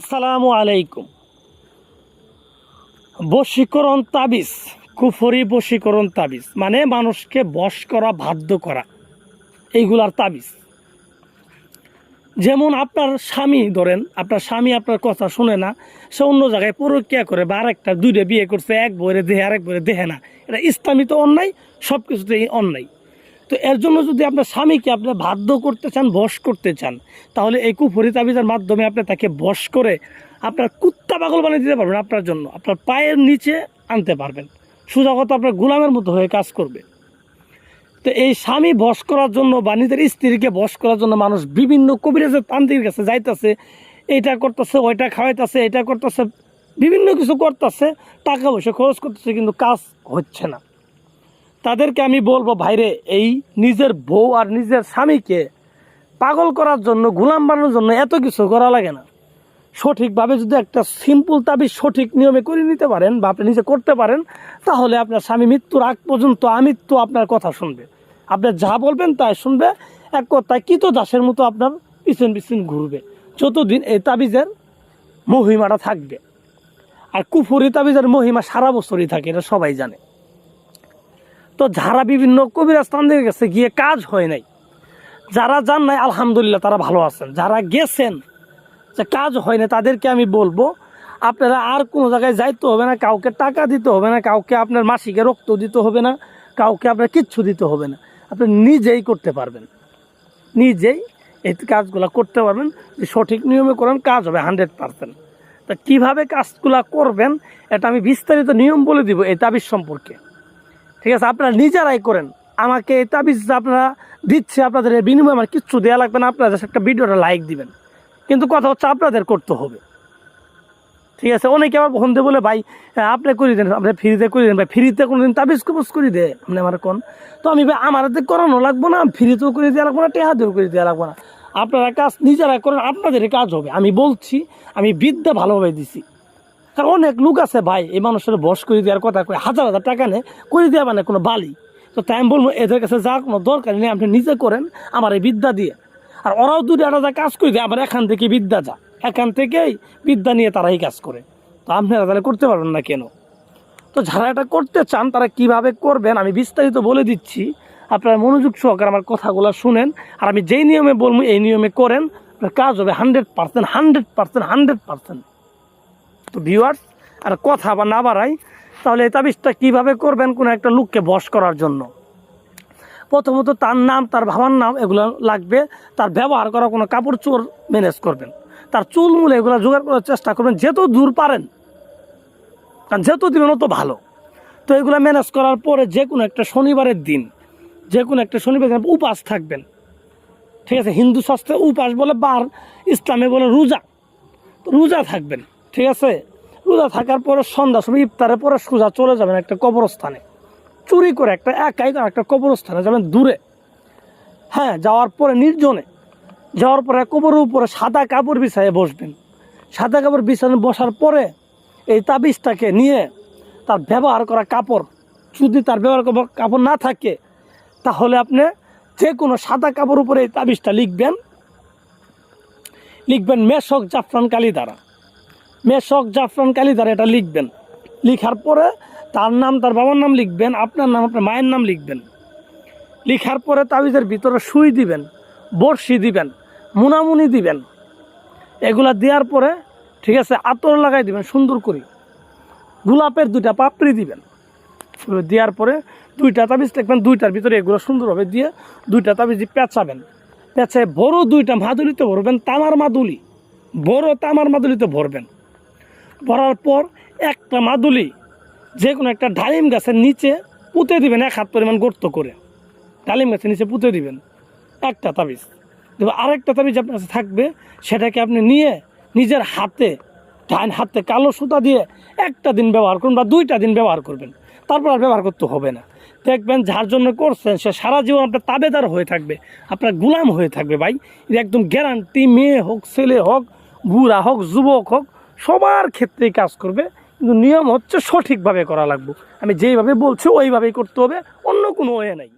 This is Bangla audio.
আসসালামু আলাইকুম। বশীকরণ তাবিজ, কুফরি বশীকরণ তাবিজ মানে মানুষকে বশ করা, বাধ্য করা, এইগুলার তাবিজ। যেমন আপনার স্বামী ধরেন, আপনার স্বামী আপনার কথা শুনে না, সে অন্য জায়গায় পরকিয়া করে বা আরেকটা, দুইটা বিয়ে করছে, এক বইরে দেহে, আরেক বইরে দেহে না। এটা ইসলামী তো অন্যায় সব কিছুতেই অন্যায়। তো এর জন্য যদি আপনার স্বামীকে আপনি বাধ্য করতে চান, বশ করতে চান, তাহলে এই কুফরি তাবিজের মাধ্যমে আপনি তাকে বশ করে আপনার কুত্তা পাগল বানিয়ে দিতে পারবেন আপনার জন্য। আপনার পায়ের নিচে আনতে পারবেন। সোজা কথা আপনার গোলামের মতো হয়ে কাজ করবে। তো এই স্বামী বশ করার জন্য বা নিজের স্ত্রীকে বশ করার জন্য মানুষ বিভিন্ন কবিরাজের তান্ত্রিক কাছে যাইতেছে, এইটা করতেছে, ওইটা খাওয়াইতেছে এটা করতেছে, বিভিন্ন কিছু করতেছে, টাকা পয়সা খরচ করতেছে, কিন্তু কাজ হচ্ছে না। তাদেরকে আমি বলব, ভাইরে, এই নিজের বউ আর নিজের স্বামীকে পাগল করার জন্য, গুলাম বানানোর জন্য এত কিছু করা লাগে না। সঠিকভাবে যদি একটা সিম্পল তাবিজ সঠিক নিয়মে করে নিতে পারেন বা আপনি নিজে করতে পারেন, তাহলে আপনার স্বামী মৃত্যুর আগ পর্যন্ত আমৃত্যু আপনার কথা শুনবে। আপনি যা বলবেন তাই শুনবে। এক কথায় কিত দাসের মতো আপনার পিছন পিছন ঘুরবে। যতদিন এই তাবিজের মহিমাটা থাকবে। আর কুফুরি তাবিজের মহিমা সারা বছরই থাকে, এটা সবাই জানে। তো যারা বিভিন্ন কবিরাজ তান্দের কাছে গিয়ে কাজ হয় নাই, যারা যান নাই, আলহামদুলিল্লাহ তারা ভালো আছেন। যারা গেছেন যে কাজ হয় না তাদেরকে আমি বলব, আপনারা আর কোনো জায়গায় যাইতে হবে না, কাউকে টাকা দিতে হবে না, কাউকে আপনার মাসিকে রক্ত দিতে হবে না, কাউকে আপনার কিচ্ছু দিতে হবে না। আপনি নিজেই করতে পারবেন। নিজেই এই কাজগুলো করতে পারবেন সঠিক নিয়মে করেন, কাজ হবে হান্ড্রেড পারসেন্ট। তা কীভাবে কাজগুলো করবেন, এটা আমি বিস্তারিত নিয়ম বলে দিব এই তাবিজ সম্পর্কে। ঠিক আছে আপনারা নিজেরাই করেন। আমাকে তাবিজ আপনারা দিচ্ছে আপনাদের বিনিময়ে আমার কিচ্ছু দেওয়া লাগবে না আপনারা just একটা ভিডিওটা লাইক দিবেন। কিন্তু কথা হচ্ছে আপনাদের করতে হবে। ঠিক আছে অনেকে আবার ফোন দিয়ে বলে ভাই হ্যাঁ, আপনি করে দেন আপনি ফ্রিতে করে দেন ভাই ফ্রিতে কোনো দিন তাবিজ কবজ করে দে। আপনি আমার কোন? তো আমি ভাই আমার হাতে করানো লাগবো না ফ্রিতেও করে দেওয়া লাগবো না টেহা দিয়েও করে দেওয়া লাগবো না। আপনারা কাজ নিজেরা করেন আপনাদের কাজ হবে। আমি বলছি আমি বিদ্যা ভালোভাবে দিছি। কারণ অনেক লোক আছে ভাই, এই মানুষের বস করে দেওয়ার কথা কয়ে, হাজার হাজার টাকা নেই করে দেওয়া মানে কোনো বালি। তো তাই আমি বলব, এদের কাছে যা কোনো দরকার নেই, আপনি নিজে করেন, আমার এই বিদ্যা দিয়ে। আর ওরাও দূরে একটা যা কাজ করে দেয় আমার এখান থেকে বিদ্যা যা। এখান থেকেই বিদ্যা নিয়ে তারাই কাজ করে। তো আপনারা তাহলে করতে পারবেন না কেন? তো যারা এটা করতে চান, তারা কীভাবে করবেন, আমি বিস্তারিত বলে দিচ্ছি। আপনারা মনোযোগ সহকারে আমার কথাগুলো শুনেন, আর আমি যেই নিয়মে বলব, এই নিয়মে করেন কাজ হবে hundred percent hundred percent hundred percent তো ভিউয়ার্স আর কথা বা না বাড়াই তাহলে এই তাবিজটা কীভাবে করবেন কোনো একটা লোককে বশ করার জন্য? প্রথমত তার নাম, তার বাবার নাম এগুলো লাগবে, তার ব্যবহার করা কোনো কাপড় চোর ম্যানেজ করবেন। তার চুল মূলে এগুলো জোগাড় করার চেষ্টা করবেন যত দূর পারেন। কারণ যেহেতু দিবেন অত ভালো। তো এগুলো ম্যানেজ করার পরে যে কোনো একটা শনিবারের দিন, যে কোনো একটা শনিবারের দিন উপাস থাকবেন। ঠিক আছে? হিন্দু শাস্ত্রে উপাস বলে বার, ইসলামে বলে রোজা। রোজা থাকবেন। ঠিক আছে? রোজা থাকার পরে সন্ধ্যা সময় ইফতারের পরে সোজা চলে যাবেন একটা কবরস্থানে। চুরি করে একটা একাই একটা কবরস্থানে যাবেন দূরে। হ্যাঁ যাওয়ার পরে নির্জনে। যাওয়ার পরে কবরের উপরে সাদা কাপড় বিছাইয়ে বসবেন। সাদা কাপড় বিছানো বসার পরে এই তাবিজটাকে নিয়ে তার ব্যবহার করা কাপড়, যদি তার ব্যবহার করা কাপড় না থাকে, তাহলে আপনি যে কোনো সাদা কাপড় উপরে এই তাবিজটা লিখবেন। লিখবেন মেশক জাফরান কালি দ্বারা। মেশক জাফরান কালি দ্বারা এটা লিখবেন। লিখার পরে তার নাম, তার বাবার নাম লিখবেন, আপনার নাম, আপনার মায়ের নাম লিখবেন। লিখার পরে তাবিজের ভিতরে সুই দিবেন, বড়শি দিবেন, মুনামুনি দিবেন। এগুলা দেওয়ার পরে, ঠিক আছে, আতর লাগাই দিবেন, সুন্দর করে। গোলাপের দুইটা পাপড়ি দিবেন। দেওয়ার পরে দুইটা তাবিজ দেখবেন, দুইটার ভিতরে এগুলো সুন্দরভাবে দিয়ে দুইটা তাবিজ পেঁচাবেন। পেঁচায় বড় দুইটা মাদুলিতে ভরবেন, তামার মাদুলি। বড় তামার মাদুলিতে ভরবেন। ভরার পর একটা মাদুলি যে কোনো একটা ডালিম গাছের নিচে পুঁতে দিবেন, এক হাত পরিমাণ গর্ত করে। ডালিম গাছের নিচে পুঁতে দিবেন, একটা তাবিজ। দেখো আরেকটা তাবিজ আপনার কাছে থাকবে, সেটাকে আপনি নিয়ে নিজের হাতে, ডান হাতে কালো সুতা দিয়ে একটা দিন ব্যবহার করুন বা দুইটা দিন ব্যবহার করবেন। তারপর আর ব্যবহার করতে হবে না। দেখবেন যার জন্য করছেন, সে সারা জীবন আপনার তাবেদার হয়ে থাকবে, আপনার গুলাম হয়ে থাকবে ভাই। এটা একদম গ্যারান্টি মেয়ে হোক, ছেলে হোক, বুড়া হোক, যুবক হোক সবার ক্ষেত্রেই কাজ করবে, কিন্তু নিয়ম হচ্ছে সঠিকভাবে করা লাগবে। আমি যেইভাবে বলছি, ওইভাবেই করতে হবে, অন্য কোনো ওয়ে নাই।